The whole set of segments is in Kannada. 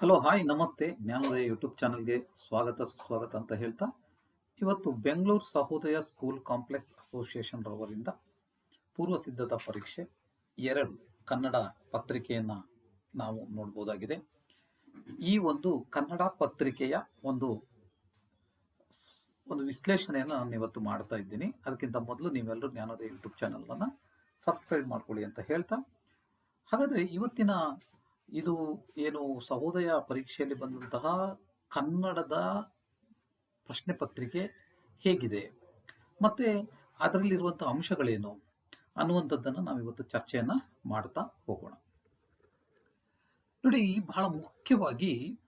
ಹಲೋ ಹಾಯ್ ನಮಸ್ತೆ. ಜ್ಞಾನೋದಯ ಯೂಟ್ಯೂಬ್ ಚಾನಲ್ಗೆ ಸ್ವಾಗತ, ಸುಸ್ವಾಗತ ಅಂತ ಹೇಳ್ತಾ, ಇವತ್ತು Bengaluru Sahodaya school complex association ರವರಿಂದ ಪೂರ್ವ ಸಿದ್ಧತಾ ಪರೀಕ್ಷೆ ಎರಡು ಕನ್ನಡ ಪತ್ರಿಕೆಯನ್ನು ನಾವು ನೋಡ್ಬೋದಾಗಿದೆ. ಈ ಒಂದು ಕನ್ನಡ ಪತ್ರಿಕೆಯ ಒಂದು ಒಂದು ವಿಶ್ಲೇಷಣೆಯನ್ನು ನಾನು ಇವತ್ತು ಮಾಡ್ತಾ ಇದ್ದೀನಿ. ಅದಕ್ಕಿಂತ ಮೊದಲು ನೀವೆಲ್ಲರೂ ಜ್ಞಾನೋದಯ ಯೂಟ್ಯೂಬ್ ಚಾನಲನ್ನು ಸಬ್ಸ್ಕ್ರೈಬ್ ಮಾಡ್ಕೊಳ್ಳಿ ಅಂತ ಹೇಳ್ತಾ, ಹಾಗಾದರೆ ಇವತ್ತಿನ ಇದು ಏನು ಸಹೋದಯ ಪರೀಕ್ಷೆಯಲ್ಲಿ ಬಂದಂತಹ ಕನ್ನಡದ ಪ್ರಶ್ನೆ ಪತ್ರಿಕೆ ಹೇಗಿದೆ? ಮತ್ತೆ ಅದರಲ್ಲಿರುವಂತಹ ಅಂಶಗಳೇನು ಅನ್ನುವಂಥದ್ದನ್ನು ನಾವು ಇವತ್ತು ಚರ್ಚೆಯನ್ನ ಮಾಡ್ತಾ ಹೋಗೋಣ. ನೋಡಿ, ಬಹಳ ಮುಖ್ಯವಾಗಿ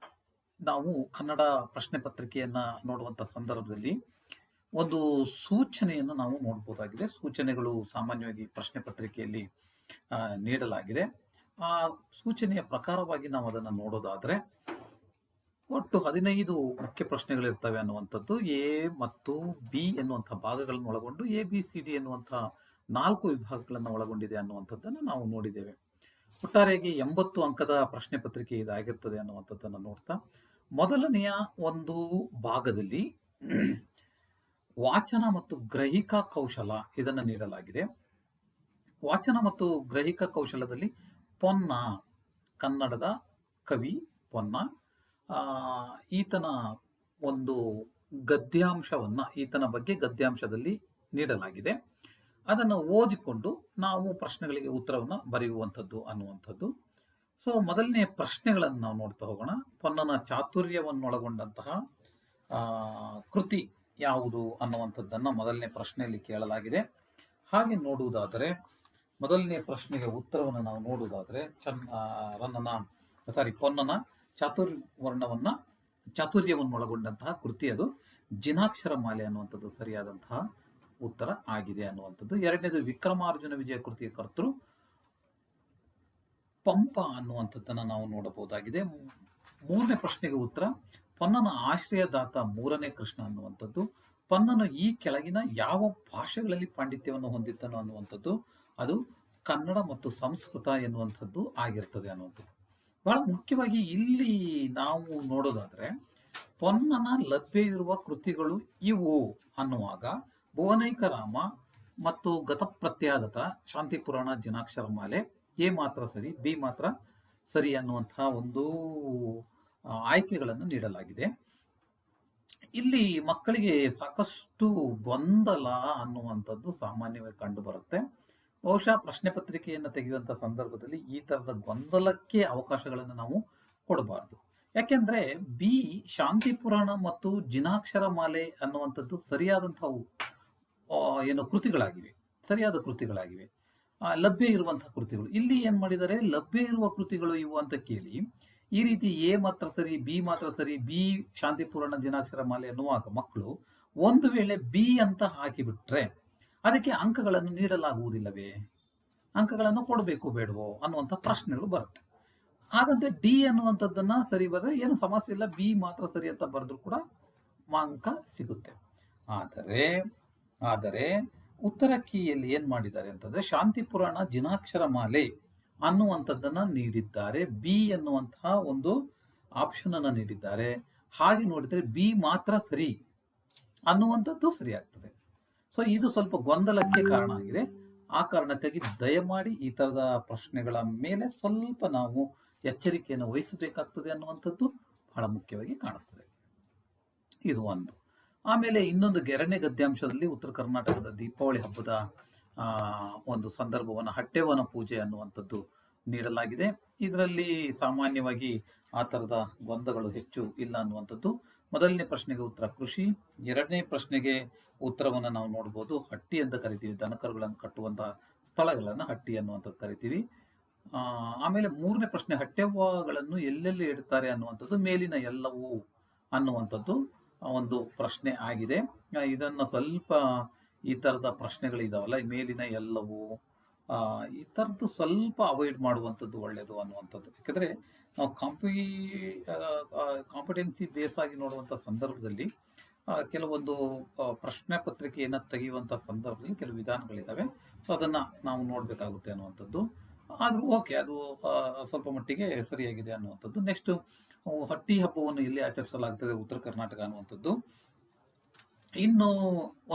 ನಾವು ಕನ್ನಡ ಪ್ರಶ್ನೆ ಪತ್ರಿಕೆಯನ್ನು ನೋಡುವಂತ ಸಂದರ್ಭದಲ್ಲಿ ಒಂದು ಸೂಚನೆಯನ್ನು ನಾವು ನೋಡ್ಬೋದಾಗಿದೆ. ಸೂಚನೆಗಳು ಸಾಮಾನ್ಯವಾಗಿ ಪ್ರಶ್ನೆ ಪತ್ರಿಕೆಯಲ್ಲಿ ನೀಡಲಾಗಿದೆ. ಆ ಸೂಚನೆಯ ಪ್ರಕಾರವಾಗಿ ನಾವು ಅದನ್ನು ನೋಡೋದಾದ್ರೆ ಒಟ್ಟು ಹದಿನೈದು ಮುಖ್ಯ ಪ್ರಶ್ನೆಗಳಿರ್ತವೆ ಅನ್ನುವಂಥದ್ದು ಎ ಮತ್ತು ಬಿ ಎನ್ನುವಂಥ ಭಾಗಗಳನ್ನು ಒಳಗೊಂಡು ಎ, ಬಿ, ಸಿ, ಡಿ ಎನ್ನುವಂಥ ನಾಲ್ಕು ವಿಭಾಗಗಳನ್ನು ಒಳಗೊಂಡಿದೆ ಅನ್ನುವಂಥದ್ದನ್ನು ನಾವು ನೋಡಿದ್ದೇವೆ. ಒಟ್ಟಾರೆಯಾಗಿ ಎಂಬತ್ತು ಅಂಕದ ಪ್ರಶ್ನೆ ಪತ್ರಿಕೆ ಇದಾಗಿರ್ತದೆ ಅನ್ನುವಂಥದ್ದನ್ನು ನೋಡ್ತಾ, ಮೊದಲನೆಯ ಒಂದು ಭಾಗದಲ್ಲಿ ವಾಚನ ಮತ್ತು ಗ್ರಹಿಕಾ ಕೌಶಲ ಇದನ್ನು ನೀಡಲಾಗಿದೆ. ವಾಚನ ಮತ್ತು ಗ್ರಹಿಕಾ ಕೌಶಲದಲ್ಲಿ ಪೊನ್ನ ಕನ್ನಡದ ಕವಿ ಪೊನ್ನ. ಈತನ ಒಂದು ಗದ್ಯಾಂಶವನ್ನ ಈತನ ಬಗ್ಗೆ ಗದ್ಯಾಂಶದಲ್ಲಿ ನೀಡಲಾಗಿದೆ. ಅದನ್ನು ಓದಿಕೊಂಡು ನಾವು ಪ್ರಶ್ನೆಗಳಿಗೆ ಉತ್ತರವನ್ನು ಬರೆಯುವಂಥದ್ದು ಅನ್ನುವಂಥದ್ದು. ಸೊ, ಮೊದಲನೇ ಪ್ರಶ್ನೆಗಳನ್ನು ನಾವು ನೋಡ್ತಾ ಹೋಗೋಣ. ಪೊನ್ನನ ಚಾತುರ್ಯವನ್ನೊಳಗೊಂಡಂತಹ ಕೃತಿ ಯಾವುದು ಅನ್ನುವಂಥದ್ದನ್ನು ಮೊದಲನೇ ಪ್ರಶ್ನೆಯಲ್ಲಿ ಕೇಳಲಾಗಿದೆ. ಹಾಗೆ ನೋಡುವುದಾದರೆ ಮೊದಲನೇ ಪ್ರಶ್ನೆಗೆ ಉತ್ತರವನ್ನು ನಾವು ನೋಡುವುದಾದ್ರೆ ಚನ್ನನ ಸಾರಿ ಪೊನ್ನನ ಚಾತುರ್ವರ್ಣವನ್ನ ಚಾತುರ್ಯವನ್ನು ಒಳಗೊಂಡಂತಹ ಕೃತಿ ಅದು. ಜಿನಾಕ್ಷರ ಮಾಲೆ ಅನ್ನುವಂಥದ್ದು ಸರಿಯಾದಂತಹ ಉತ್ತರ ಆಗಿದೆ ಅನ್ನುವಂಥದ್ದು. ಎರಡನೇದು ವಿಕ್ರಮಾರ್ಜುನ ವಿಜಯ ಕೃತಿಯ ಕರ್ತೃ, ಪಂಪ ಅನ್ನುವಂಥದ್ದನ್ನು ನಾವು ನೋಡಬಹುದಾಗಿದೆ. ಮೂರನೇ ಪ್ರಶ್ನೆಗೆ ಉತ್ತರ, ಪೊನ್ನನ ಆಶ್ರಯದಾತ ಮೂರನೇ ಕೃಷ್ಣ ಅನ್ನುವಂಥದ್ದು. ಪೊನ್ನನು ಈ ಕೆಳಗಿನ ಯಾವ ಭಾಷೆಗಳಲ್ಲಿ ಪಾಂಡಿತ್ಯವನ್ನು ಹೊಂದಿದ್ದನು ಅನ್ನುವಂಥದ್ದು. ಅದು ಕನ್ನಡ ಮತ್ತು ಸಂಸ್ಕೃತ ಎನ್ನುವಂಥದ್ದು ಆಗಿರ್ತದೆ ಅನ್ನುವಂಥದ್ದು. ಬಹಳ ಮುಖ್ಯವಾಗಿ ಇಲ್ಲಿ ನಾವು ನೋಡೋದಾದ್ರೆ ಪೊನ್ನನ ಲಭ್ಯ ಇರುವ ಕೃತಿಗಳು ಇವು ಅನ್ನುವಾಗ ಭುವನೈಕ ರಾಮ ಮತ್ತು ಗತಪ್ರತ್ಯಾಗತ ಶಾಂತಿ ಪುರಾಣ ಜಿನಾಕ್ಷರ ಮಾಲೆ ಎ ಮಾತ್ರ ಸರಿ, ಬಿ ಮಾತ್ರ ಸರಿ ಅನ್ನುವಂತಹ ಒಂದು ಆಯ್ಕೆಗಳನ್ನು ನೀಡಲಾಗಿದೆ. ಇಲ್ಲಿ ಮಕ್ಕಳಿಗೆ ಸಾಕಷ್ಟು ಗೊಂದಲ ಅನ್ನುವಂಥದ್ದು ಸಾಮಾನ್ಯವಾಗಿ ಕಂಡು ಬರುತ್ತೆ. ಬಹುಶಃ ಪ್ರಶ್ನೆ ಪತ್ರಿಕೆಯನ್ನು ತೆಗೆಯುವಂಥ ಸಂದರ್ಭದಲ್ಲಿ ಈ ಥರದ ಗೊಂದಲಕ್ಕೆ ಅವಕಾಶಗಳನ್ನು ನಾವು ಕೊಡಬಾರದು. ಯಾಕೆಂದರೆ ಬಿ ಶಾಂತಿ ಪುರಾಣ ಮತ್ತು ಜಿನಾಕ್ಷರ ಮಾಲೆ ಅನ್ನುವಂಥದ್ದು ಸರಿಯಾದಂಥವು ಏನು ಕೃತಿಗಳಾಗಿವೆ. ಸರಿಯಾದ ಕೃತಿಗಳಾಗಿವೆ. ಲಭ್ಯ ಇರುವಂತಹ ಕೃತಿಗಳು. ಇಲ್ಲಿ ಏನ್ ಮಾಡಿದರೆ ಲಭ್ಯ ಇರುವ ಕೃತಿಗಳು ಇವು ಅಂತ ಕೇಳಿ, ಈ ರೀತಿ ಎ ಮಾತ್ರ ಸರಿ, ಬಿ ಮಾತ್ರ ಸರಿ, ಬಿ ಶಾಂತಿಪೂರ್ಣ ದಿನಾಕ್ಷರ ಮಾಲೆ ಅನ್ನುವಾಗ ಮಕ್ಕಳು ಒಂದು ವೇಳೆ ಬಿ ಅಂತ ಹಾಕಿಬಿಟ್ರೆ ಅದಕ್ಕೆ ಅಂಕಗಳನ್ನು ನೀಡಲಾಗುವುದಿಲ್ಲವೇ? ಅಂಕಗಳನ್ನು ಕೊಡಬೇಕು ಬೇಡವೋ? ಅನ್ನುವಂಥ ಪ್ರಶ್ನೆಗಳು ಬರುತ್ತೆ. ಹಾಗಂತ ಡಿ ಅನ್ನುವಂಥದ್ದನ್ನ ಸರಿ ಬರೆದ್ರೆ ಏನು ಸಮಸ್ಯೆ ಇಲ್ಲ. ಬಿ ಮಾತ್ರ ಸರಿ ಅಂತ ಬರೆದ್ರು ಕೂಡ ಅಂಕ ಸಿಗುತ್ತೆ. ಆದರೆ ಆದರೆ ಉತ್ತರ ಕೀಯಲ್ಲಿ ಏನ್ ಮಾಡಿದ್ದಾರೆ ಅಂತಂದ್ರೆ ಶಾಂತಿ ಪುರಾಣ ಜಿನಾಕ್ಷರ ಮಾಲೆ ಅನ್ನುವಂಥದ್ದನ್ನ ನೀಡಿದ್ದಾರೆ. ಬಿ ಅನ್ನುವಂತಹ ಒಂದು ಆಪ್ಷನ್ ಅನ್ನ ನೀಡಿದ್ದಾರೆ. ಹಾಗೆ ನೋಡಿದ್ರೆ ಬಿ ಮಾತ್ರ ಸರಿ ಅನ್ನುವಂಥದ್ದು ಸರಿ ಆಗ್ತದೆ. ಸೊ ಇದು ಸ್ವಲ್ಪ ಗೊಂದಲಕ್ಕೆ ಕಾರಣ ಆಗಿದೆ. ಆ ಕಾರಣಕ್ಕಾಗಿ ದಯಮಾಡಿ ಈ ತರದ ಪ್ರಶ್ನೆಗಳ ಮೇಲೆ ಸ್ವಲ್ಪ ನಾವು ಎಚ್ಚರಿಕೆಯನ್ನು ವಹಿಸಬೇಕಾಗ್ತದೆ ಅನ್ನುವಂಥದ್ದು ಬಹಳ ಮುಖ್ಯವಾಗಿ ಕಾಣಿಸ್ತದೆ. ಇದು ಒಂದು. ಆಮೇಲೆ ಇನ್ನೊಂದು ಗೆರಣೆ ಗದ್ಯಾಂಶದಲ್ಲಿ ಉತ್ತರ ಕರ್ನಾಟಕದ ದೀಪಾವಳಿ ಹಬ್ಬದ ಒಂದು ಸಂದರ್ಭವನ್ನು ಹಟ್ಟೆವನ ಪೂಜೆ ಅನ್ನುವಂಥದ್ದು ನೀಡಲಾಗಿದೆ. ಇದರಲ್ಲಿ ಸಾಮಾನ್ಯವಾಗಿ ಆ ಥರದ ಗೊಂದಗಳು ಹೆಚ್ಚು ಇಲ್ಲ ಅನ್ನುವಂಥದ್ದು ಮೊದಲನೇ ಪ್ರಶ್ನೆಗೆ ಉತ್ತರ ಕೃಷಿ, ಎರಡನೇ ಪ್ರಶ್ನೆಗೆ ಉತ್ತರವನ್ನು ನಾವು ನೋಡ್ಬೋದು. ಹಟ್ಟಿ ಅಂತ ಕರಿತೀವಿ, ದನಕರುಗಳನ್ನು ಕಟ್ಟುವಂತಹ ಸ್ಥಳಗಳನ್ನು ಹಟ್ಟಿ ಅನ್ನುವಂಥದ್ದು ಕರಿತೀವಿ. ಆಮೇಲೆ ಮೂರನೇ ಪ್ರಶ್ನೆ ಹಟ್ಟೆವ್ವಗಳನ್ನು ಎಲ್ಲೆಲ್ಲಿ ಇಡ್ತಾರೆ ಅನ್ನುವಂಥದ್ದು, ಮೇಲಿನ ಎಲ್ಲವೂ ಅನ್ನುವಂಥದ್ದು ಒಂದು ಪ್ರಶ್ನೆ ಆಗಿದೆ. ಇದನ್ನು ಸ್ವಲ್ಪ ಈ ಥರದ ಪ್ರಶ್ನೆಗಳಿದಾವಲ್ಲ ಮೇಲಿನ ಎಲ್ಲವೂ ಈ ಥರದ್ದು ಸ್ವಲ್ಪ ಅವಾಯ್ಡ್ ಮಾಡುವಂಥದ್ದು ಒಳ್ಳೆಯದು ಅನ್ನುವಂಥದ್ದು. ಯಾಕಂದ್ರೆ ನಾವು ಕಾಂಪಿ ಕಾಂಪಿಟೆನ್ಸಿ ಬೇಸ್ ಆಗಿ ನೋಡುವಂಥ ಸಂದರ್ಭದಲ್ಲಿ ಕೆಲವೊಂದು ಪ್ರಶ್ನೆ ಪತ್ರಿಕೆಯನ್ನು ತೆಗೆಯುವಂಥ ಸಂದರ್ಭದಲ್ಲಿ ಕೆಲವು ವಿಧಾನಗಳಿದ್ದಾವೆ ಸೊ ಅದನ್ನು ನಾವು ನೋಡಬೇಕಾಗುತ್ತೆ ಅನ್ನುವಂಥದ್ದು. ಆದರೂ ಓಕೆ ಅದು ಸ್ವಲ್ಪ ಮಟ್ಟಿಗೆ ಸರಿಯಾಗಿದೆ ಅನ್ನುವಂಥದ್ದು. ನೆಕ್ಸ್ಟ್ ಹಟ್ಟಿ ಹಬ್ಬವನ್ನು ಇಲ್ಲಿ ಆಚರಿಸಲಾಗ್ತದೆ, ಉತ್ತರ ಕರ್ನಾಟಕ ಅನ್ನುವಂಥದ್ದು. ಇನ್ನು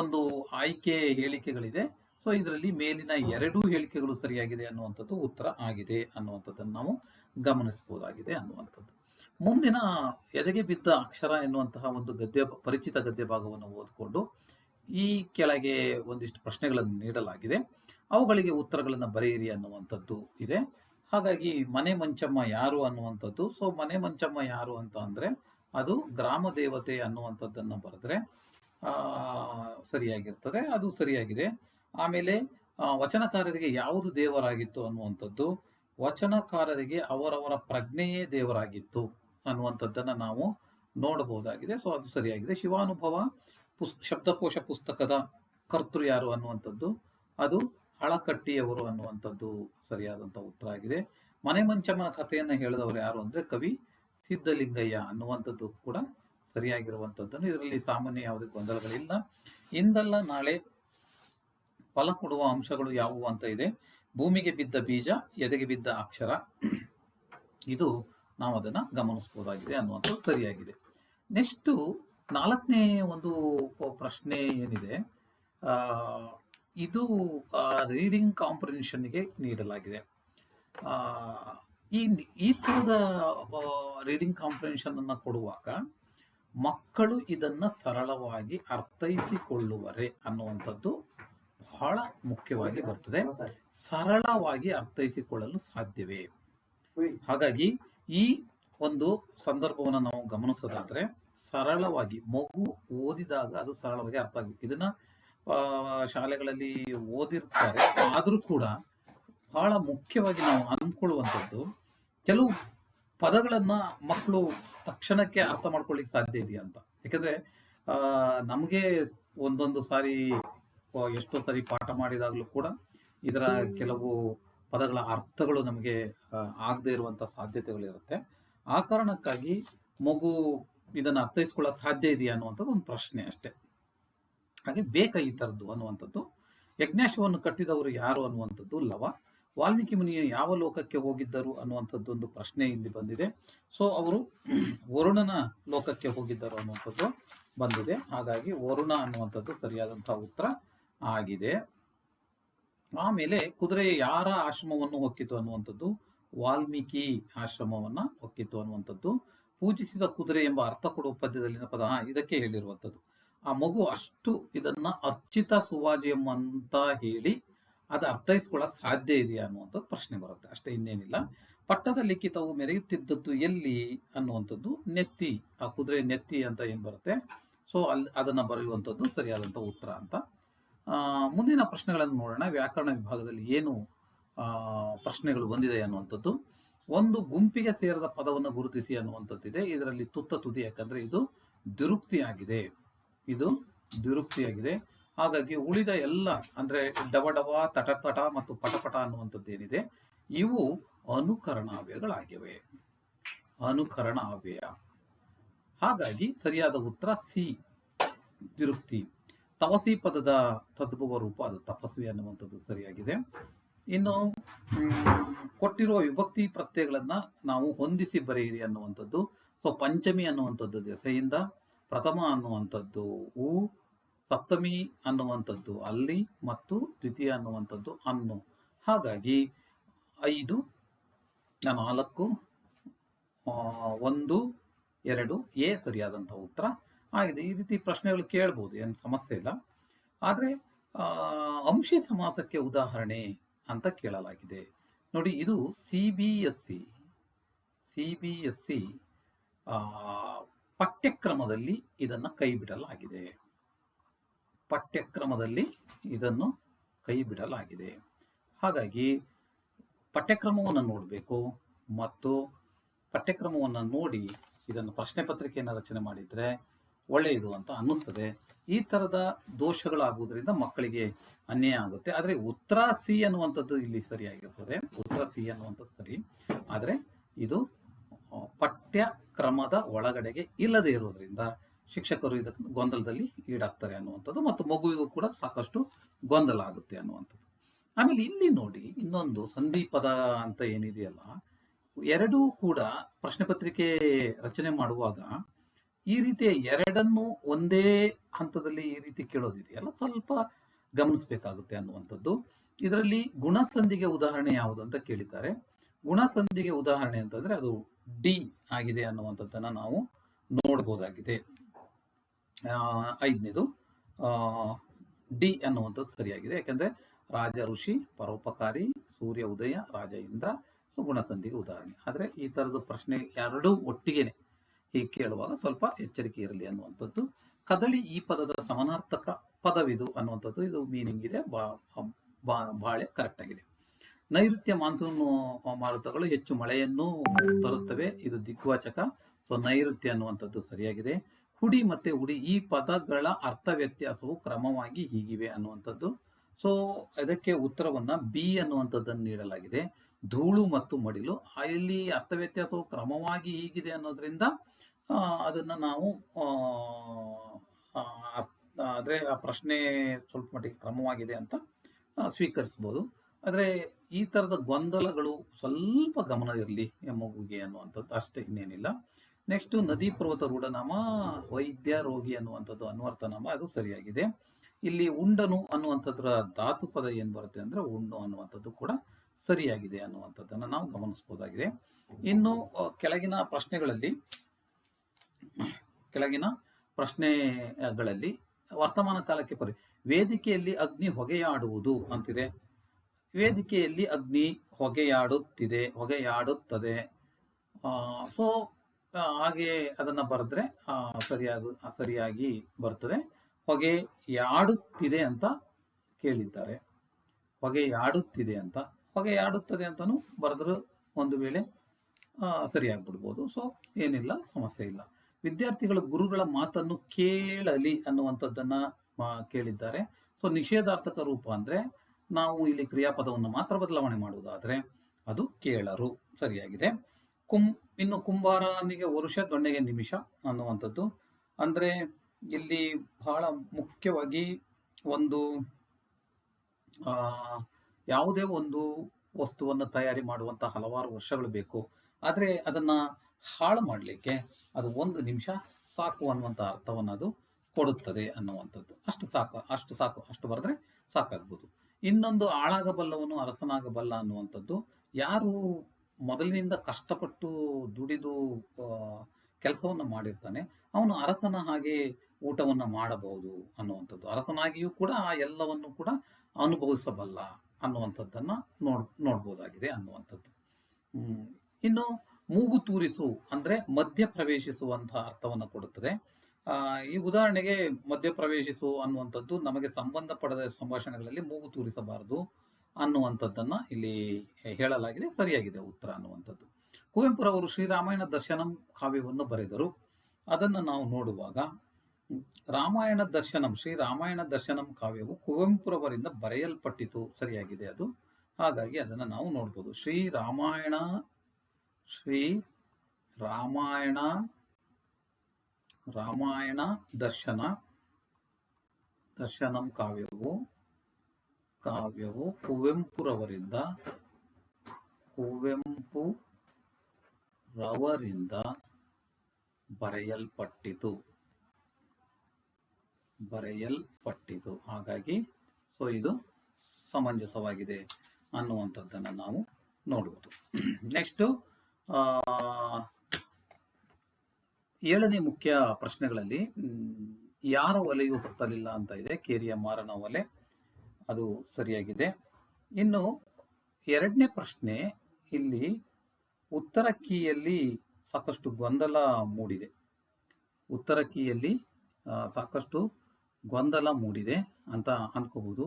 ಒಂದು ಆಯ್ಕೆ ಹೇಳಿಕೆಗಳಿದೆ. ಸೊ ಇದರಲ್ಲಿ ಮೇಲಿನ ಎರಡೂ ಹೇಳಿಕೆಗಳು ಸರಿಯಾಗಿದೆ ಅನ್ನುವಂಥದ್ದು ಉತ್ತರ ಆಗಿದೆ ಅನ್ನುವಂಥದ್ದನ್ನು ನಾವು ಗಮನಿಸಬಹುದಾಗಿದೆ ಅನ್ನುವಂಥದ್ದು. ಮುಂದಿನ ಎದೆಗೆ ಬಿದ್ದ ಅಕ್ಷರ ಎನ್ನುವಂತಹ ಒಂದು ಗದ್ಯ, ಪರಿಚಿತ ಗದ್ಯ ಭಾಗವನ್ನು ಓದಿಕೊಂಡು ಈ ಕೆಳಗೆ ಒಂದಿಷ್ಟು ಪ್ರಶ್ನೆಗಳನ್ನು ನೀಡಲಾಗಿದೆ. ಅವುಗಳಿಗೆ ಉತ್ತರಗಳನ್ನು ಬರೆಯಿರಿ ಅನ್ನುವಂಥದ್ದು ಇದೆ. ಹಾಗಾಗಿ ಮನೆ ಮಂಚಮ್ಮ ಯಾರು ಅನ್ನುವಂಥದ್ದು. ಸೊ ಮನೆ ಮಂಚಮ್ಮ ಯಾರು ಅಂತ ಅಂದರೆ ಅದು ಗ್ರಾಮ ದೇವತೆ ಅನ್ನುವಂಥದ್ದನ್ನ ಬರೆದ್ರೆ ಸರಿಯಾಗಿರ್ತದೆ, ಅದು ಸರಿಯಾಗಿದೆ. ಆಮೇಲೆ ವಚನಕಾರರಿಗೆ ಯಾವುದು ದೇವರಾಗಿತ್ತು ಅನ್ನುವಂಥದ್ದು. ವಚನಕಾರರಿಗೆ ಅವರವರ ಪ್ರಜ್ಞೆಯೇ ದೇವರಾಗಿತ್ತು ಅನ್ನುವಂಥದ್ದನ್ನು ನಾವು ನೋಡಬಹುದಾಗಿದೆ. ಸೊ ಅದು ಸರಿಯಾಗಿದೆ. ಶಿವಾನುಭವ ಪುಸ್, ಶಬ್ದಕೋಶ ಪುಸ್ತಕದ ಕರ್ತೃ ಯಾರು ಅನ್ನುವಂಥದ್ದು, ಅದು ಹಳಕಟ್ಟಿಯವರು ಅನ್ನುವಂಥದ್ದು ಸರಿಯಾದಂಥ ಉತ್ತರ ಆಗಿದೆ. ಮನೆ ಮಂಚಮನ ಕಥೆಯನ್ನು ಹೇಳಿದವರು ಯಾರು ಅಂದ್ರೆ ಕವಿ ಸಿದ್ಧಲಿಂಗಯ್ಯ ಅನ್ನುವಂಥದ್ದು ಕೂಡ ಸರಿಯಾಗಿರುವಂಥದ್ದನ್ನು ಇದರಲ್ಲಿ ಸಾಮಾನ್ಯ ಯಾವುದೇ ಗೊಂದಲಗಳಿಲ್ಲ. ಇಂದಲ್ಲ ನಾಳೆ ಫಲ ಕೊಡುವ ಅಂಶಗಳು ಯಾವುವು ಅಂತ ಇದೆ. ಭೂಮಿಗೆ ಬಿದ್ದ ಬೀಜ, ಎದೆಗೆ ಬಿದ್ದ ಅಕ್ಷರ. ಇದು ನಾವು ಅದನ್ನು ಗಮನಿಸಬಹುದಾಗಿದೆ ಅನ್ನುವಂಥದ್ದು ಸರಿಯಾಗಿದೆ. ನೆಕ್ಸ್ಟು ನಾಲ್ಕನೇ ಒಂದು ಪ್ರಶ್ನೆ ಏನಿದೆ ಇದು ರೀಡಿಂಗ್ ಕಾಂಪ್ರಿನೇಷನ್ಗೆ ನೀಡಲಾಗಿದೆ. ಈ ಈ ಥರದ ರೀಡಿಂಗ್ ಕಾಂಪ್ರಿನೇಷನ್ ಅನ್ನು ಕೊಡುವಾಗ ಮಕ್ಕಳು ಇದನ್ನ ಸರಳವಾಗಿ ಅರ್ಥೈಸಿಕೊಳ್ಳುವರೆ ಅನ್ನುವಂಥದ್ದು ಬಹಳ ಮುಖ್ಯವಾಗಿ ಬರ್ತದೆ. ಸರಳವಾಗಿ ಅರ್ಥೈಸಿಕೊಳ್ಳಲು ಸಾಧ್ಯವೇ? ಹಾಗಾಗಿ ಈ ಒಂದು ಸಂದರ್ಭವನ್ನು ನಾವು ಗಮನಿಸೋದಾದ್ರೆ ಸರಳವಾಗಿ ಮಗು ಓದಿದಾಗ ಅದು ಸರಳವಾಗಿ ಅರ್ಥ ಆಗಬೇಕು ಇದನ್ನ ಶಾಲೆಗಳಲ್ಲಿ ಓದಿರ್ತಾರೆ. ಆದರೂ ಕೂಡ ಬಹಳ ಮುಖ್ಯವಾಗಿ ನಾವು ಅಂದ್ಕೊಳ್ಳುವಂಥದ್ದು ಕೆಲವು ಪದಗಳನ್ನ ಮಕ್ಕಳು ತಕ್ಷಣಕ್ಕೆ ಅರ್ಥ ಮಾಡ್ಕೊಳ್ಳಿಕ್ ಸಾಧ್ಯ ಇದೆಯಾ ಅಂತ. ಯಾಕಂದ್ರೆ ನಮಗೆ ಒಂದೊಂದು ಸಾರಿ ಎಷ್ಟೋ ಸಾರಿ ಪಾಠ ಮಾಡಿದಾಗಲೂ ಕೂಡ ಇದರ ಕೆಲವು ಪದಗಳ ಅರ್ಥಗಳು ನಮಗೆ ಆಗದೆ ಇರುವಂತ ಸಾಧ್ಯತೆಗಳಿರುತ್ತೆ. ಆ ಕಾರಣಕ್ಕಾಗಿ ಮಗು ಇದನ್ನು ಅರ್ಥೈಸ್ಕೊಳ್ಳಕ್ ಸಾಧ್ಯ ಇದೆಯಾ ಅನ್ನುವಂಥದ್ದು ಒಂದು ಪ್ರಶ್ನೆ ಅಷ್ಟೇ. ಹಾಗೆ ಬೇಕಾ ಈ ಥರದ್ದು ಅನ್ನುವಂಥದ್ದು ಯಜ್ಞಾಶವನ್ನು ಕಟ್ಟಿದವರು ಯಾರು ಅನ್ನುವಂಥದ್ದು, ಲವ, ವಾಲ್ಮೀಕಿ ಮುನಿಯ ಯಾವ ಲೋಕಕ್ಕೆ ಹೋಗಿದ್ದರು ಅನ್ನುವಂಥದ್ದು ಒಂದು ಪ್ರಶ್ನೆ ಇಲ್ಲಿ ಬಂದಿದೆ. ಸೊ ಅವರು ವರುಣನ ಲೋಕಕ್ಕೆ ಹೋಗಿದ್ದರು ಅನ್ನುವಂಥದ್ದು ಬಂದಿದೆ. ಹಾಗಾಗಿ ವರುಣ ಅನ್ನುವಂಥದ್ದು ಸರಿಯಾದಂತಹ ಉತ್ತರ ಆಗಿದೆ. ಆಮೇಲೆ ಕುದುರೆ ಯಾರ ಆಶ್ರಮವನ್ನು ಹೊಕ್ಕಿತು ಅನ್ನುವಂಥದ್ದು? ವಾಲ್ಮೀಕಿ ಆಶ್ರಮವನ್ನ ಹೊಕ್ಕಿತು ಅನ್ನುವಂಥದ್ದು. ಪೂಜಿಸಿದ ಕುದುರೆ ಎಂಬ ಅರ್ಥ ಕೊಡುವ ಪದ್ಯದಲ್ಲಿನ ಪದ ಇದಕ್ಕೆ ಹೇಳಿರುವಂಥದ್ದು. ಆ ಮಗು ಅಷ್ಟು ಇದನ್ನ ಅರ್ಚಿತ ಸುವಾಜಿ ಅಂತ ಹೇಳಿ ಅದು ಅರ್ಥೈಸ್ಕೊಳ್ಳಕ್ ಸಾಧ್ಯ ಇದೆಯಾ ಅನ್ನುವಂಥದ್ದು ಪ್ರಶ್ನೆ ಬರುತ್ತೆ. ಅಷ್ಟೇ ಇನ್ನೇನಿಲ್ಲ. ಪಟ್ಟದ ಲಿಖಿತವು ಮೆರೆಯುತ್ತಿದ್ದದ್ದು ಎಲ್ಲಿ ಅನ್ನುವಂಥದ್ದು? ನೆತ್ತಿ, ಆ ಕುದುರೆ ನೆತ್ತಿ ಅಂತ ಏನ್ ಬರುತ್ತೆ? ಸೊ ಅಲ್ಲಿ ಅದನ್ನ ಬರೆಯುವಂಥದ್ದು ಸರಿಯಾದಂಥ ಉತ್ತರ ಅಂತ ಮುಂದಿನ ಪ್ರಶ್ನೆಗಳನ್ನು ನೋಡೋಣ. ವ್ಯಾಕರಣ ವಿಭಾಗದಲ್ಲಿ ಏನು ಪ್ರಶ್ನೆಗಳು ಬಂದಿದೆ ಅನ್ನುವಂಥದ್ದು. ಒಂದು ಗುಂಪಿಗೆ ಸೇರದ ಪದವನ್ನು ಗುರುತಿಸಿ ಅನ್ನುವಂಥದ್ದಿದೆ. ಇದರಲ್ಲಿ ತುತ್ತ ತುದಿ ಯಾಕಂದ್ರೆ ಇದು ದುರುಕ್ತಿಯಾಗಿದೆ ಇದು ದುರುಕ್ತಿಯಾಗಿದೆ ಹಾಗಾಗಿ ಉಳಿದ ಎಲ್ಲ ಅಂದ್ರೆ ತಟ ತಟ ಮತ್ತು ಪಟಪಟ ಅನ್ನುವಂಥದ್ದು ಏನಿದೆ ಇವು ಅನುಕರಣಾವ್ಯಗಳಾಗಿವೆ. ಅನುಕರಣಾವ್ಯ ಹಾಗಾಗಿ ಸರಿಯಾದ ಉತ್ತರ ಸಿ ದುರುಕ್ತಿ ತಪಸಿ ಪದದ ತದ್ಭವ ರೂಪ ಅದು ತಪಸ್ವಿ ಅನ್ನುವಂಥದ್ದು ಸರಿಯಾಗಿದೆ. ಇನ್ನು ಕೊಟ್ಟಿರುವ ವಿಭಕ್ತಿ ಪ್ರತ್ಯಯಗಳನ್ನ ನಾವು ಹೊಂದಿಸಿ ಬರೆಯಿರಿ ಅನ್ನುವಂಥದ್ದು. ಸೊ, ಪಂಚಮಿ ಅನ್ನುವಂಥದ್ದು ದೆಸೆಯಿಂದ, ಪ್ರಥಮ ಅನ್ನುವಂಥದ್ದು ಹೂ ಸಪ್ತಮಿ ಅನ್ನುವಂಥದ್ದು ಅಲ್ಲಿ ಮತ್ತು ದ್ವಿತೀಯ ಅನ್ನುವಂಥದ್ದು ಅನ್ನು. ಹಾಗಾಗಿ, ಐದು ನಾಲ್ಕು ಒಂದು, ಎರಡು, ಎ ಸರಿಯಾದಂಥ ಉತ್ತರ. ಆಗಿದೆ. ಈ ರೀತಿ ಪ್ರಶ್ನೆಗಳು ಕೇಳ್ಬೋದು, ಏನು ಸಮಸ್ಯೆ ಇಲ್ಲ. ಆದರೆ ಅಂಶಿ ಸಮಾಸಕ್ಕೆ ಉದಾಹರಣೆ ಅಂತ ಕೇಳಲಾಗಿದೆ. ನೋಡಿ, ಇದು C B S C C B S C ಪಠ್ಯಕ್ರಮದಲ್ಲಿ ಇದನ್ನು ಕೈ ಬಿಡಲಾಗಿದೆ ಪಠ್ಯಕ್ರಮದಲ್ಲಿ ಇದನ್ನು ಕೈ ಬಿಡಲಾಗಿದೆ ಹಾಗಾಗಿ, ಪಠ್ಯಕ್ರಮವನ್ನು ನೋಡಬೇಕು ಮತ್ತು ಪಠ್ಯಕ್ರಮವನ್ನು ನೋಡಿ ಇದನ್ನು ಪ್ರಶ್ನೆ ಪತ್ರಿಕೆಯನ್ನು ರಚನೆ ಮಾಡಿದ್ರೆ ಒಳ್ಳೆಯದು ಅಂತ ಅನ್ನಿಸ್ತದೆ. ಈ ಥರದ ದೋಷಗಳಾಗುವುದರಿಂದ ಮಕ್ಕಳಿಗೆ ಅನ್ಯಾಯ ಆಗುತ್ತೆ. ಆದರೆ ಉತ್ತರ ಸಿ ಅನ್ನುವಂಥದ್ದು ಇಲ್ಲಿ ಸರಿಯಾಗಿರ್ತದೆ. ಉತ್ತರ ಸಿ ಅನ್ನುವಂಥದ್ದು ಸರಿ. ಆದರೆ ಇದು ಪಠ್ಯಕ್ರಮದ ಒಳಗಡೆಗೆ ಇಲ್ಲದೆ ಇರೋದ್ರಿಂದ ಶಿಕ್ಷಕರು ಇದಕ್ಕೆ ಗೊಂದಲದಲ್ಲಿ ಈಡಾಗ್ತಾರೆ ಅನ್ನುವಂಥದ್ದು ಮತ್ತು ಮಗುವಿಗೂ ಕೂಡ ಸಾಕಷ್ಟು ಗೊಂದಲ ಆಗುತ್ತೆ ಅನ್ನುವಂಥದ್ದು. ಆಮೇಲೆ ಇಲ್ಲಿ ನೋಡಿ ಇನ್ನೊಂದು ಸಂದೀಪದ ಪದ ಅಂತ ಏನಿದೆಯಲ್ಲ, ಎರಡೂ ಕೂಡ ಪ್ರಶ್ನೆ ಪತ್ರಿಕೆ ರಚನೆ ಮಾಡುವಾಗ ಈ ರೀತಿಯ ಎರಡನ್ನು ಒಂದೇ ಹಂತದಲ್ಲಿ ಈ ರೀತಿ ಕೇಳೋದಿದೆಯಲ್ಲ, ಸ್ವಲ್ಪ ಗಮನಿಸಬೇಕಾಗುತ್ತೆ ಅನ್ನುವಂಥದ್ದು. ಇದರಲ್ಲಿ ಗುಣಸಂಧಿಗೆ ಉದಾಹರಣೆ ಯಾವುದು ಅಂತ ಕೇಳಿದ್ದಾರೆ. ಗುಣಸಂಧಿಗೆ ಉದಾಹರಣೆ ಅಂತಂದ್ರೆ ಅದು ಡಿ ಆಗಿದೆ ಅನ್ನುವಂಥದ್ದನ್ನ ನಾವು ನೋಡಬಹುದಾಗಿದೆ ಐದನೇದು ಡಿ ಅನ್ನುವಂಥದ್ದು ಸರಿಯಾಗಿದೆ. ಯಾಕಂದ್ರೆ ರಾಜ ಋಷಿ, ಪರೋಪಕಾರಿ, ಸೂರ್ಯ ಉದಯ, ರಾಜ ಇಂದ್ರ ಗುಣಸಂಧಿಗೆ ಉದಾಹರಣೆ. ಆದರೆ ಈ ಥರದ ಪ್ರಶ್ನೆ ಎರಡೂ ಒಟ್ಟಿಗೆನೆ ಹೀಗೆ ಕೇಳುವಾಗ ಸ್ವಲ್ಪ ಎಚ್ಚರಿಕೆ ಇರಲಿ ಅನ್ನುವಂಥದ್ದು. ಕದಳಿ ಈ ಪದದ ಸಮಾನಾರ್ಥಕ ಪದವಿದು ಅನ್ನುವಂಥದ್ದು ಇದು ಮೀನಿಂಗ್ ಇದೆ. ಬಾ ಬಾಳೆ ಕರೆಕ್ಟ್ ಆಗಿದೆ. ನೈಋತ್ಯ ಮಾನ್ಸೂನ್ ಮಾರುತಗಳು ಹೆಚ್ಚು ಮಳೆಯನ್ನು ತರುತ್ತವೆ. ಇದು ದಿಗ್ವಾಚಕ. ಸೊ ನೈಋತ್ಯ ಅನ್ನುವಂಥದ್ದು ಸರಿಯಾಗಿದೆ. ಹುಡಿ ಮತ್ತೆ ಹುಡಿ ಈ ಪದಗಳ ಅರ್ಥ ವ್ಯತ್ಯಾಸವು ಕ್ರಮವಾಗಿ ಹೀಗಿವೆ ಅನ್ನುವಂಥದ್ದು. ಸೊ ಇದಕ್ಕೆ ಉತ್ತರವನ್ನ ಬಿ ಅನ್ನುವಂಥದ್ದನ್ನು ನೀಡಲಾಗಿದೆ. ಧೂಳು ಮತ್ತು ಮಡಿಲು. ಇಲ್ಲಿ ಅರ್ಥ ವ್ಯತ್ಯಾಸವು ಕ್ರಮವಾಗಿ ಹೀಗಿದೆ ಅನ್ನೋದ್ರಿಂದ ಅದನ್ನು ನಾವು ಆದರೆ ಆ, ಪ್ರಶ್ನೆ ಸ್ವಲ್ಪ ಮಟ್ಟಿಗೆ ಕ್ರಮವಾಗಿದೆ ಅಂತ ಸ್ವೀಕರಿಸಬಹುದು ಆದರೆ ಈ ಥರದ ಗೊಂದಲಗಳು ಸ್ವಲ್ಪ ಗಮನ ಇರಲಿ ಮಗುಗೆ ಅನ್ನುವಂಥದ್ದು ಅಷ್ಟೇ ಇನ್ನೇನಿಲ್ಲ. ನೆಕ್ಸ್ಟ್ ನದಿ ಪರ್ವತ ರೂಢನಾಮ ವೈದ್ಯ ರೋಗಿ ಅನ್ನುವಂಥದ್ದು ಅನ್ವರ್ಥನಾಮ ಅದು ಸರಿಯಾಗಿದೆ. ಇಲ್ಲಿ ಉಂಡನು ಅನ್ನುವಂಥದ್ರ ಧಾತು ಪದ ಏನು ಬರುತ್ತೆ ಅಂದ್ರೆ ಉಂಡು ಅನ್ನುವಂಥದ್ದು ಕೂಡ ಸರಿಯಾಗಿದೆ ಅನ್ನುವಂಥದ್ದನ್ನ ನಾವು ಗಮನಿಸಬಹುದಾಗಿದೆ ಇನ್ನು ಕೆಳಗಿನ ಪ್ರಶ್ನೆಗಳಲ್ಲಿ ಕೆಳಗಿನ ಪ್ರಶ್ನೆಗಳಲ್ಲಿ ವರ್ತಮಾನ ಕಾಲಕ್ಕೆ ಪರಿ ವೇದಿಕೆಯಲ್ಲಿ ಅಗ್ನಿ ಹೊಗೆಯಾಡುವುದು ಅಂತಿದೆ. ವೇದಿಕೆಯಲ್ಲಿ ಅಗ್ನಿ ಹೊಗೆಯಾಡುತ್ತಿದೆ, ಹೊಗೆಯಾಡುತ್ತದೆ. ಸೊ ಹಾಗೆ ಅದನ್ನು ಬರೆದ್ರೆ ಸರಿಯಾಗ ಸರಿಯಾಗಿ ಬರ್ತದೆ. ಹೊಗೆಯಾಡುತ್ತಿದೆ ಅಂತ ಕೇಳಿದ್ದಾರೆ. ಹೊಗೆಯಾಡುತ್ತಿದೆ ಅಂತ. ಹೊಗೆಯಾಡುತ್ತದೆ ಅಂತಲೂ ಬರೆದ್ರು ಒಂದು ವೇಳೆ ಸರಿಯಾಗ್ಬಿಡ್ಬೋದು. ಸೊ ಏನಿಲ್ಲ ಸಮಸ್ಯೆ ಇಲ್ಲ. ವಿದ್ಯಾರ್ಥಿಗಳು ಗುರುಗಳ ಮಾತನ್ನು ಕೇಳಲಿ ಅನ್ನುವಂಥದ್ದನ್ನ ಕೇಳಿದ್ದಾರೆ. ಸೊ ನಿಷೇಧಾರ್ಥಕ ರೂಪ ಅಂದ್ರೆ ನಾವು ಇಲ್ಲಿ ಕ್ರಿಯಾಪದವನ್ನು ಮಾತ್ರ ಬದಲಾವಣೆ ಮಾಡುವುದಾದ್ರೆ ಅದು ಕೇಳರು. ಸರಿಯಾಗಿದೆ. ಕುಂ ಇನ್ನು ಕುಂಬಾರನಿಗೆ ವರುಷ ದೊಣ್ಣೆಗೆ ನಿಮಿಷ ಅನ್ನುವಂಥದ್ದು. ಅಂದ್ರೆ ಇಲ್ಲಿ ಬಹಳ ಮುಖ್ಯವಾಗಿ ಒಂದು ಆ, ಯಾವುದೇ ಒಂದು ವಸ್ತುವನ್ನು ತಯಾರಿ ಮಾಡುವಂತ ಹಲವಾರು ವರ್ಷಗಳು ಬೇಕು. ಆದರೆ ಅದನ್ನ ಹಾಳು ಮಾಡಲಿಕ್ಕೆ ಅದು ಒಂದು ನಿಮಿಷ ಸಾಕು ಅನ್ನುವಂಥ ಅರ್ಥವನ್ನು ಅದು ಕೊಡುತ್ತದೆ ಅನ್ನುವಂಥದ್ದು. ಅಷ್ಟು ಸಾಕು ಅಷ್ಟು ಸಾಕು, ಅಷ್ಟು ಬರೆದ್ರೆ ಸಾಕಾಗ್ಬೋದು. ಇನ್ನೊಂದು ಹಾಳಾಗಬಲ್ಲವನು ಅರಸನಾಗಬಲ್ಲ ಅನ್ನುವಂಥದ್ದು ಯಾರು ಮೊದಲಿನಿಂದ ಕಷ್ಟಪಟ್ಟು ದುಡಿದು ಕೆಲಸವನ್ನು ಮಾಡಿರ್ತಾನೆ, ಅವನು ಅರಸನ ಹಾಗೆ ಊಟವನ್ನು ಮಾಡಬಹುದು ಅನ್ನುವಂಥದ್ದು. ಅರಸನಾಗಿಯೂ ಕೂಡ ಆ ಎಲ್ಲವನ್ನು ಕೂಡ ಅನುಭವಿಸಬಲ್ಲ. ಅನ್ನುವಂಥದ್ದನ್ನ ನೋಡ್, ನೋಡ್ಬೋದಾಗಿದೆ ಅನ್ನುವಂಥದ್ದು. ಇನ್ನು ಮೂಗು ತೂರಿಸು ಅಂದ್ರೆ ಮಧ್ಯ ಪ್ರವೇಶಿಸುವಂತಹ ಅರ್ಥವನ್ನು ಕೊಡುತ್ತದೆ. ಈ ಉದಾಹರಣೆಗೆ ಮಧ್ಯ ಪ್ರವೇಶಿಸು ಅನ್ನುವಂಥದ್ದು ನಮಗೆ ಸಂಬಂಧಪಡದ ಸಂಭಾಷಣೆಗಳಲ್ಲಿ ಮೂಗು ತೂರಿಸಬಾರದು ಅನ್ನುವಂಥದ್ದನ್ನು ಇಲ್ಲಿ ಹೇಳಲಾಗಿದೆ, ಸರಿಯಾಗಿದೆ ಉತ್ತರ ಅನ್ನುವಂಥದ್ದು. ಕುವೆಂಪುರವರು ಶ್ರೀರಾಮಾಯಣ ದರ್ಶನಂ ಕಾವ್ಯವನ್ನು ಬರೆದರು. ಅದನ್ನು ನಾವು ನೋಡುವಾಗ ರಾಮಾಯಣ ದರ್ಶನಂ, ಶ್ರೀ ರಾಮಾಯಣ ದರ್ಶನಂ ಕಾವ್ಯವು ಕುವೆಂಪುರವರಿಂದ ಬರೆಯಲ್ಪಟ್ಟಿತು. ಸರಿಯಾಗಿದೆ ಅದು. ಹಾಗಾಗಿ ಅದನ್ನು ನಾವು ನೋಡ್ಬೋದು. ಶ್ರೀ ರಾಮಾಯಣ ಶ್ರೀ ರಾಮಾಯಣ ರಾಮಾಯಣ ದರ್ಶನ, ದರ್ಶನಂ ಕಾವ್ಯವು ಕಾವ್ಯವು ಕುವೆಂಪುರವರಿಂದ ಕುವೆಂಪು ರವರಿಂದ ಬರೆಯಲ್ಪಟ್ಟಿತು. ಬರೆಯಲ್ಪಟ್ಟಿತು. ಹಾಗಾಗಿ ಸೊ ಇದು ಸಮಂಜಸವಾಗಿದೆ ಅನ್ನುವಂಥದ್ದನ್ನು ನಾವು ನೋಡುವುದು. ನೆಕ್ಸ್ಟು ಏಳನೇ ಮುಖ್ಯ ಪ್ರಶ್ನೆಗಳಲ್ಲಿ ಯಾರ ಒಲೆಯೂ ಹೊತ್ತಲಿಲ್ಲ ಅಂತ ಇದೆ. ಕೇರಿಯ ಮಾರನ ಒಲೆ. ಅದು ಸರಿಯಾಗಿದೆ. ಇನ್ನು ಎರಡನೇ ಪ್ರಶ್ನೆ, ಇಲ್ಲಿ ಉತ್ತರ ಕೀಯಲ್ಲಿ ಸಾಕಷ್ಟು ಗೊಂದಲ ಮೂಡಿದೆ. ಉತ್ತರ ಕೀಯಲ್ಲಿ ಸಾಕಷ್ಟು ಗೊಂದಲ ಮೂಡಿದೆ ಅಂತ ಅನ್ಕೋಬಹುದು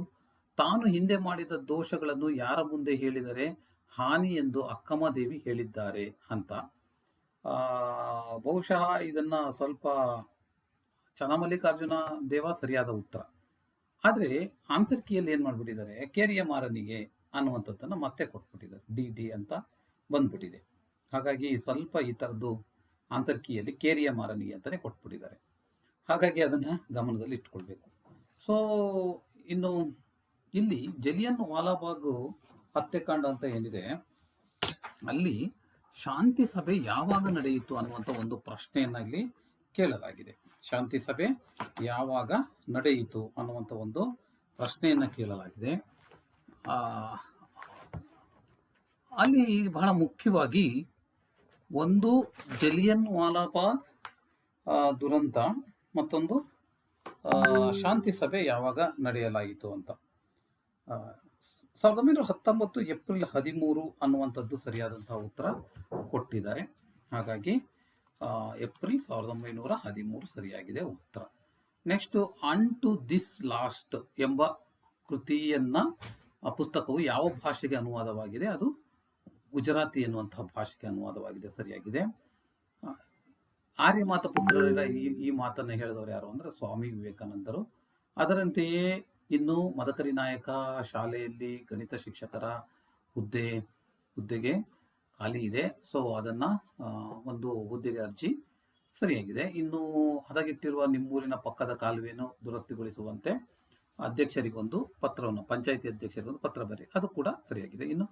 ತಾನು ಹಿಂದೆ ಮಾಡಿದ ದೋಷಗಳನ್ನು ಯಾರ ಮುಂದೆ ಹೇಳಿದರೆ ಹಾನಿ ಎಂದು ಅಕ್ಕಮದೇವಿ ಹೇಳಿದ್ದಾರೆ ಅಂತ. ಬಹುಶಃ ಇದನ್ನ ಸ್ವಲ್ಪ ಚನ್ನಮಲ್ಲಿಕಾರ್ಜುನ ದೇವ ಸರಿಯಾದ ಉತ್ತರ. ಆದ್ರೆ ಆನ್ಸರ್ ಕೀಯಲ್ಲಿ ಏನು ಮಾಡ್ಬಿಟ್ಟಿದ್ದಾರೆ? ಕೇರಿಯ ಮಾರನಿಗೆ ಅನ್ನುವಂಥದ್ದನ್ನು ಮತ್ತೆ ಕೊಟ್ಬಿಟ್ಟಿದ್ದಾರೆ. ಡಿ ಡಿ ಅಂತ ಬಂದ್ಬಿಟ್ಟಿದೆ. ಹಾಗಾಗಿ ಸ್ವಲ್ಪ ಈ ಥರದ್ದು ಆನ್ಸರ್ ಕೀಯಲ್ಲಿ ಕೇರಿಯ ಮಾರನಿಗೆ ಅಂತಲೇ ಕೊಟ್ಬಿಟ್ಟಿದ್ದಾರೆ. ಹಾಗಾಗಿ ಅದನ್ನ ಗಮನದಲ್ಲಿ ಇಟ್ಕೊಳ್ಬೇಕು. ಸೊ ಇನ್ನು ಇಲ್ಲಿ ಜಲಿಯನ್ ವಾಲಾಬಾಗ್ ಹತ್ಯೆಕಾಂಡ ಅಂತ ಏನಿದೆ, ಅಲ್ಲಿ ಶಾಂತಿ ಸಭೆ ಯಾವಾಗ ನಡೆಯಿತು ಅನ್ನುವಂಥ ಒಂದು ಪ್ರಶ್ನೆಯನ್ನ ಇಲ್ಲಿ ಕೇಳಲಾಗಿದೆ. ಶಾಂತಿ ಸಭೆ ಯಾವಾಗ ನಡೆಯಿತು ಅನ್ನುವಂಥ ಒಂದು ಪ್ರಶ್ನೆಯನ್ನ ಕೇಳಲಾಗಿದೆ. ಅಲ್ಲಿ ಬಹಳ ಮುಖ್ಯವಾಗಿ ಒಂದು ಜಲಿಯನ್ ವಾಲಾಬಾಗ್ ದುರಂತ ಮತ್ತೊಂದು ಶಾಂತಿ ಸಭೆ ಯಾವಾಗ ನಡೆಯಲಾಯಿತು ಅಂತ. ಸಾವಿರದ ಒಂಬೈನೂರ ಹತ್ತೊಂಬತ್ತು ಏಪ್ರಿಲ್ ಹದಿಮೂರು ಅನ್ನುವಂಥದ್ದು ಸರಿಯಾದಂತಹ ಉತ್ತರ ಕೊಟ್ಟಿದ್ದಾರೆ. ಹಾಗಾಗಿ ಏಪ್ರಿಲ್ ಸಾವಿರದ ಒಂಬೈನೂರ ಹದಿಮೂರು ಸರಿಯಾಗಿದೆ ಉತ್ತರ. Next unto this last ಎಂಬ ಕೃತಿಯನ್ನ ಪುಸ್ತಕವು ಯಾವ ಭಾಷೆಗೆ ಅನುವಾದವಾಗಿದೆ? ಅದು ಗುಜರಾತಿ ಎನ್ನುವಂತಹ ಭಾಷೆಗೆ ಅನುವಾದವಾಗಿದೆ, ಸರಿಯಾಗಿದೆ. ಆರ್ಯಮಾತ ಪುತ್ರರ ಈ ಈ ಮಾತನ್ನು ಹೇಳಿದವರು ಯಾರು ಅಂದ್ರೆ ಸ್ವಾಮಿ ವಿವೇಕಾನಂದರು. ಅದರಂತೆಯೇ ಇನ್ನು ಮದಕರಿ ನಾಯಕ, ಶಾಲೆಯಲ್ಲಿ ಗಣಿತ ಶಿಕ್ಷಕರ ಹುದ್ದೆ, ಹುದ್ದೆಗೆ ಖಾಲಿ ಇದೆ. ಸೊ ಅದನ್ನ ಒಂದು ಹುದ್ದೆಗೆ ಅರ್ಜಿ ಸರಿಯಾಗಿದೆ. ಇನ್ನು ಹದಗೆಟ್ಟಿರುವ ನಿಮ್ಮೂರಿನ ಪಕ್ಕದ ಕಾಲುವೆಯನ್ನು ದುರಸ್ತಿಗೊಳಿಸುವಂತೆ ಅಧ್ಯಕ್ಷರಿಗೊಂದು ಪತ್ರವನ್ನು, ಪಂಚಾಯಿತಿ ಅಧ್ಯಕ್ಷರಿಗೊಂದು ಪತ್ರ ಬರಿ, ಅದು ಕೂಡ ಸರಿಯಾಗಿದೆ. ಇನ್ನು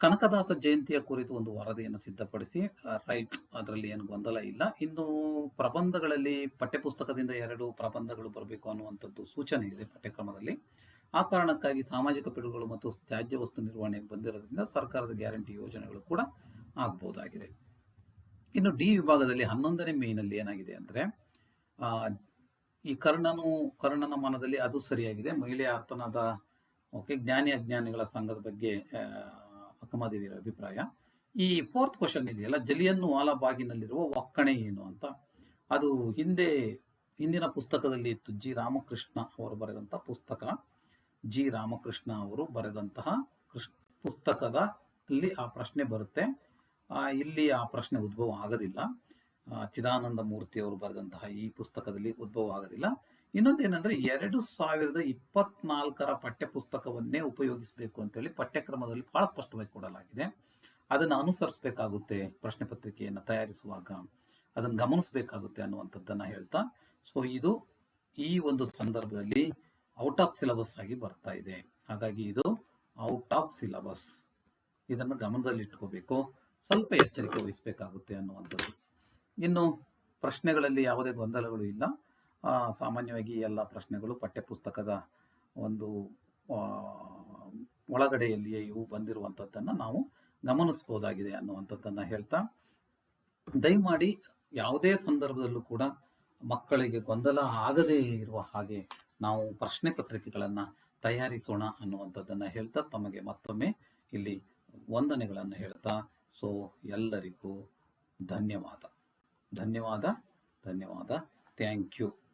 ಕನಕದಾಸ ಜಯಂತಿಯ ಕುರಿತು ಒಂದು ವರದಿಯನ್ನು ಸಿದ್ಧಪಡಿಸಿ ರೈಟ್ ಅದರಲ್ಲಿ ಏನು ಗೊಂದಲ ಇಲ್ಲ. ಇನ್ನು ಪ್ರಬಂಧಗಳಲ್ಲಿ ಪಠ್ಯಪುಸ್ತಕದಿಂದ ಎರಡು ಪ್ರಬಂಧಗಳು ಬರಬೇಕು ಅನ್ನುವಂಥದ್ದು ಸೂಚನೆ ಇದೆ ಪಠ್ಯಕ್ರಮದಲ್ಲಿ. ಆ ಕಾರಣಕ್ಕಾಗಿ ಸಾಮಾಜಿಕ ಪಿಡುಗುಗಳು ಮತ್ತು ತ್ಯಾಜ್ಯ ವಸ್ತು ನಿರ್ವಹಣೆಗೆ ಬಂದಿರೋದ್ರಿಂದ ಸರ್ಕಾರದ ಗ್ಯಾರಂಟಿ ಯೋಜನೆಗಳು ಕೂಡ ಆಗಬಹುದಾಗಿದೆ ಇನ್ನು ಡಿ ವಿಭಾಗದಲ್ಲಿ ಹನ್ನೊಂದನೇ ಮೇನಲ್ಲಿ ಏನಾಗಿದೆ ಅಂದರೆ ಈ ಕರ್ಣನು, ಕರ್ಣನ ಮನದಲ್ಲಿ ಅದು ಸರಿಯಾಗಿದೆ. ಮಹಿಳೆಯ ಅರ್ಥನಾದ ಓಕೆ, ಜ್ಞಾನಿ ಅಜ್ಞಾನಿಗಳ ಸಂಘದ ಬಗ್ಗೆ ಆ, ಅಭಿಪ್ರಾಯ. ಈ ಫೋರ್ತ್ ಕ್ವಶನ್ ಇದೆಯಲ್ಲ ಜಲಿಯನ್ನು ಆಲಬಾಗಿನಲ್ಲಿರುವ ಒಕ್ಕಣೆ ಏನು ಅಂತ. ಅದು ಹಿಂದೆ ಹಿಂದಿನ ಪುಸ್ತಕದಲ್ಲಿ ಇತ್ತು. ಜಿ. ರಾಮಕೃಷ್ಣ ಅವರು ಬರೆದಂಥ ಪುಸ್ತಕ. ಜಿ. ರಾಮಕೃಷ್ಣ ಅವರು ಬರೆದಂತಹ ಕೃಷ್ಣ ಪುಸ್ತಕದ ಅಲ್ಲಿ ಆ ಪ್ರಶ್ನೆ ಬರುತ್ತೆ. ಇಲ್ಲಿ ಆ ಪ್ರಶ್ನೆ ಉದ್ಭವ ಆಗೋದಿಲ್ಲ. ಚಿದಾನಂದ ಮೂರ್ತಿ ಅವರು ಬರೆದಂತಹ ಈ ಪುಸ್ತಕದಲ್ಲಿ ಉದ್ಭವ ಆಗೋದಿಲ್ಲ. ಇನ್ನೊಂದೇನೆಂದ್ರೆ ಎರಡು ಸಾವಿರದ ಇಪ್ಪತ್ನಾಲ್ಕರ ಪಠ್ಯಪುಸ್ತಕವನ್ನೇ ಉಪಯೋಗಿಸಬೇಕು ಅಂತೇಳಿ ಪಠ್ಯಕ್ರಮದಲ್ಲಿ ಬಹಳ ಸ್ಪಷ್ಟವಾಗಿ ಕೊಡಲಾಗಿದೆ. ಅದನ್ನು ಅನುಸರಿಸಬೇಕಾಗುತ್ತೆ ಪ್ರಶ್ನೆ ಪತ್ರಿಕೆಯನ್ನು ತಯಾರಿಸುವಾಗ. ಅದನ್ನು ಗಮನಿಸಬೇಕಾಗುತ್ತೆ ಅನ್ನುವಂಥದ್ದನ್ನ ಹೇಳ್ತಾ ಸೊ ಇದು ಈ ಒಂದು ಸಂದರ್ಭದಲ್ಲಿ ಔಟ್ ಆಫ್ ಸಿಲೆಬಸ್ ಆಗಿ ಬರ್ತಾ ಇದೆ. ಹಾಗಾಗಿ ಇದು ಔಟ್ ಆಫ್ ಸಿಲೆಬಸ್ ಇದನ್ನು ಗಮನದಲ್ಲಿ ಇಟ್ಕೋಬೇಕು. ಸ್ವಲ್ಪ ಎಚ್ಚರಿಕೆ ವಹಿಸಬೇಕಾಗುತ್ತೆ ಅನ್ನುವಂಥದ್ದು. ಇನ್ನು ಪ್ರಶ್ನೆಗಳಲ್ಲಿ ಯಾವುದೇ ಗೊಂದಲಗಳು ಇಲ್ಲ. ಸಾಮಾನ್ಯವಾಗಿ ಎಲ್ಲ ಪ್ರಶ್ನೆಗಳು ಪಠ್ಯಪುಸ್ತಕದ ಒಂದು ಒಳಗಡೆಯಲ್ಲಿಯೇ ಇವು ಬಂದಿರುವಂಥದ್ದನ್ನು ನಾವು ಗಮನಿಸ್ಬೋದಾಗಿದೆ ಅನ್ನುವಂಥದ್ದನ್ನು ಹೇಳ್ತಾ, ದಯಮಾಡಿ ಯಾವುದೇ ಸಂದರ್ಭದಲ್ಲೂ ಕೂಡ ಮಕ್ಕಳಿಗೆ ಗೊಂದಲ ಆಗದೇ ಇರುವ ಹಾಗೆ ನಾವು ಪ್ರಶ್ನೆ ಪತ್ರಿಕೆಗಳನ್ನು ತಯಾರಿಸೋಣ ಅನ್ನುವಂಥದ್ದನ್ನು ಹೇಳ್ತಾ, ತಮಗೆ ಮತ್ತೊಮ್ಮೆ ಇಲ್ಲಿ ವಂದನೆಗಳನ್ನು ಹೇಳ್ತಾ, ಸೊ ಎಲ್ಲರಿಗೂ ಧನ್ಯವಾದ. ಧನ್ಯವಾದ ಧನ್ಯವಾದ. Thank you.